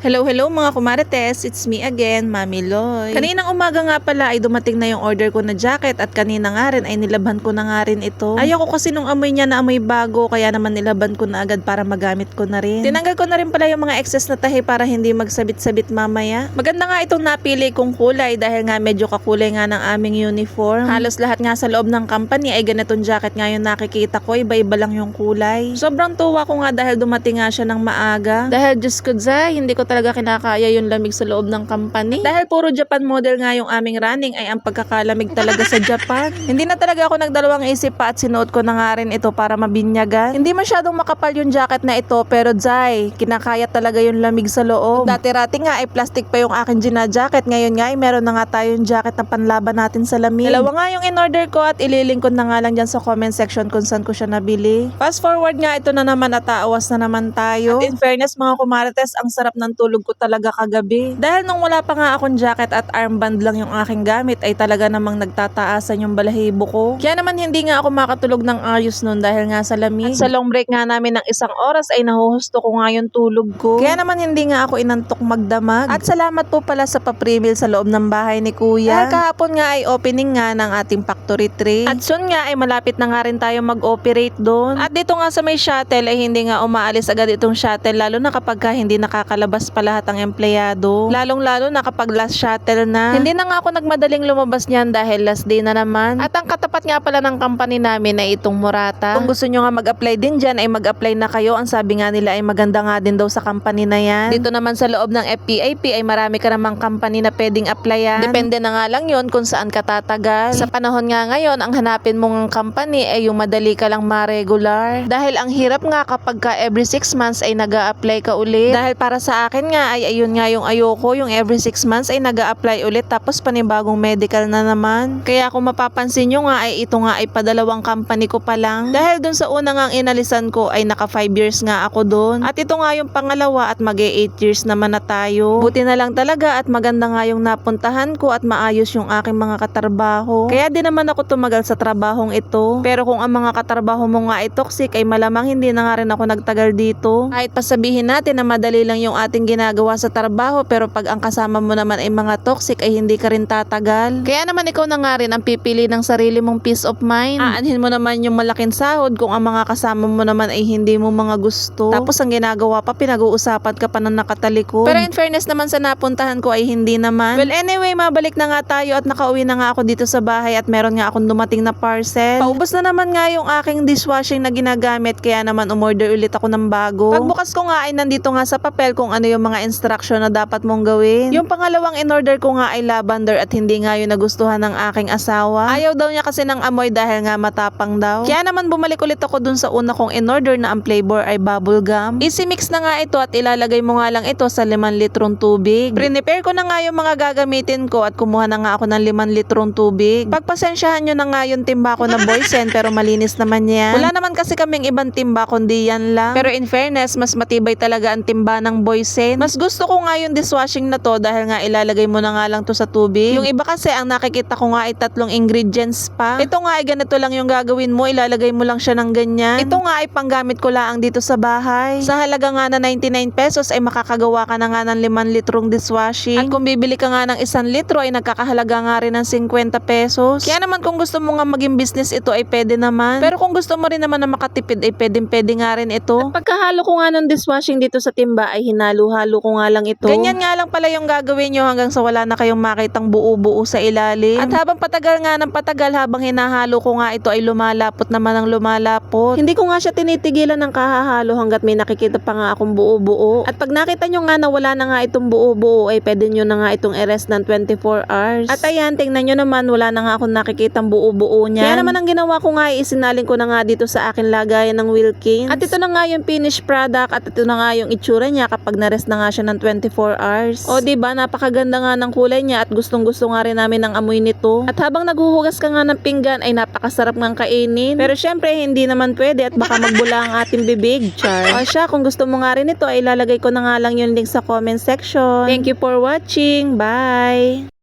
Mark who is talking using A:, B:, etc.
A: Hello, hello mga kumarites. It's me again, Mami Loy. Kaninang umaga nga pala ay dumating na yung order ko na jacket at kanina nga rin ay nilabhan ko na nga rin ito. Ayaw ko kasi nung amoy niya na amoy bago kaya naman nilabhan ko na agad para magamit ko na rin. Tinanggal ko na rin pala yung mga excess na tahi para hindi magsabit-sabit mamaya. Maganda nga itong napili kong kulay dahil nga medyo kakulay nga ng aming uniform. Halos lahat nga sa loob ng company ay ganitong jacket nga yung nakikita ko. Iba-iba lang yung kulay. Sobrang tuwa ko nga dahil dumating nga siya ng maaga. Dahil Diyos ko Zay, hindi ko talaga kinakaya yung lamig sa loob ng company. Dahil puro Japan model nga yung aming running ay ang pagkakalamig talaga sa Japan. Hindi na talaga ako nagdalawang isip pa at sinuot ko na nga rin ito para mabinyagan. Hindi masyadong makapal yung jacket na ito pero Zay, kinakaya talaga yung lamig sa loob. Dati-rati nga ay plastic pa yung akin gina jacket. Ngayon nga ay meron na nga tayong jacket na panlaban natin sa lamig. Dalawa nga yung in-order ko at ililink ko na nga lang dyan sa comment section kung saan ko siya nabili. Fast forward nga ito na naman at aawas na naman tayo. At in fairness mga kumarites, ang sarap ng tulog ko talaga kagabi. Dahil nung wala pa nga akong jacket at armband lang yung aking gamit ay talaga namang nagtataasan yung balahibo ko. Kaya naman hindi nga ako makatulog ng ayos nun dahil nga sa lamig. At sa long break nga namin ng isang oras ay nahuhusto ko nga yung tulog ko. Kaya naman hindi nga ako inantok magdamag. At salamat po pala sa paprimil sa loob ng bahay ni Kuya. Dahil kahapon nga ay opening nga ng ating factory tray. At soon nga ay malapit na nga rin tayo mag-operate doon. At dito nga sa may shuttle ay hindi nga umaalis agad itong shuttle lalo na kapag ka hindi nakakalabas pa lahat ang empleyado. Lalong lalo na kapag last shuttle na. Hindi na nga ako nagmadaling lumabas niyan dahil last day na naman. At ang katapat nga pala ng company namin ay itong Murata. Kung gusto nyo nga mag-apply din dyan ay mag-apply na kayo. Ang sabi nga nila ay maganda nga din daw sa company na yan. Dito naman sa loob ng FPIP ay marami ka namang company na pwedeng applyan. Depende na nga lang yon kung saan ka tatagal. Sa panahon nga ngayon, ang hanapin mong company ay yung madali ka lang ma-regular. Dahil ang hirap nga kapag ka every 6 months ay nag apply ka ulit. Dahil para sa akin nga ay ayun nga yung ayoko, yung every 6 months ay nag apply ulit tapos panibagong medical na naman. Kaya kung mapapansin nyo nga ay ito nga ay padalawang company ko pa lang. Dahil dun sa una nga inalisan ko ay naka 5 years nga ako doon. At ito nga yung pangalawa at mag 8 years naman na tayo. Buti na lang talaga at maganda nga yung napuntahan ko at maayos yung aking mga katrabaho. Kaya din naman ako tumagal sa trabahong ito. Pero kung ang mga katrabaho mo nga ay toxic ay malamang hindi na nga rin ako nagtagal dito. Kahit pasabihin natin na madali lang yung ating ginagawa sa trabaho pero pag ang kasama mo naman ay mga toxic ay hindi ka rin tatagal. Kaya naman ikaw na nga rin ang pipili ng sarili mong peace of mind. Aanhin mo naman yung malaking sahod kung ang mga kasama mo naman ay hindi mo mga gusto. Tapos ang ginagawa pa pinag-uusapan ka pa ng nakatalikod. Pero in fairness naman sa napuntahan ko ay hindi naman. Well anyway, mabalik na nga tayo at nakauwi na nga ako dito sa bahay at meron nga akong dumating na parcel. Paubos na naman nga yung aking dishwashing na ginagamit kaya naman umorder ulit ako ng bago. Pagbukas ko nga ay nandito nga sa papel kung ano yung mga instruction na dapat mong gawin. Yung pangalawang in-order ko nga ay lavender at hindi nga yung nagustuhan ng aking asawa. Ayaw daw niya kasi ng amoy dahil nga matapang daw. Kaya naman bumalik ulit ako dun sa una kong in-order na ang flavor ay bubble gum. Easy mix na nga ito at ilalagay mo nga lang ito sa 5 litrong tubig. Prepare ko na nga yung mga gagamitin ko at kumuha na nga ako ng 5 litrong tubig. Pagpasensyahan nyo na nga yung timba ko na boysen pero malinis naman yan. Wala naman kasi kaming ibang timba kundi yan lang. Pero in fairness, mas matibay talaga ang timba ng boysen. Mas gusto ko nga yung dishwashing na to dahil nga ilalagay mo na nga lang to sa tubig. Yung iba kasi ang nakikita ko nga ay tatlong ingredients pa. Ito nga ay ganito lang yung gagawin mo, ilalagay mo lang siya ng ganyan. Ito nga ay panggamit ko lang dito sa bahay. Sa halaga nga na 99 pesos ay makakagawa ka na nga ng 5 litrong dishwashing. At kung bibili ka nga ng 1 litro ay nagkakahalaga nga rin ng 50 pesos. Kaya naman kung gusto mo nga maging business ito ay pwede naman. Pero kung gusto mo rin naman na makatipid ay pwedeng pwede nga rin ito. At pagkahalo ko nga ng dishwashing dito sa timba ay hinalo-halo ko nga lang ito. Ganyan nga lang pala yung gagawin nyo hanggang sa wala na kayong makitang buo-buo sa ilalim. At habang patagal nga ng patagal habang hinahalo ko nga ito ay lumalapot naman ang lumalapot. Hindi ko nga siya tinitigilan ng kahahalo hanggat may nakikita pa nga akong buo-buo. At pag nakita nyo nga na wala na nga itong buo-buo ay pwede nyo na nga itong i-rest ng 24 hours. At ayan, tingnan nyo naman wala na nga akong nakikitang buo-buo niyan. Kaya naman ang ginawa ko nga ay isinaling ko na nga dito sa akin lagayan ng Wilkins. At ito na nga yung finished product at ito na nga yung itsura niya kapag na-rest na nga siya ng 24 hours. O di ba napakaganda nga ng kulay niya at gustong-gusto nga rin namin ng amoy nito. At habang naghuhugas ka nga ng pinggan ay napakasarap ngang kainin. Pero syempre hindi naman pwede at baka magbula ang ating bibig, char. O siya, kung gusto mo nga rin ito ay ilalagay ko na nga lang yung link sa comment section. Thank you for watching. Bye!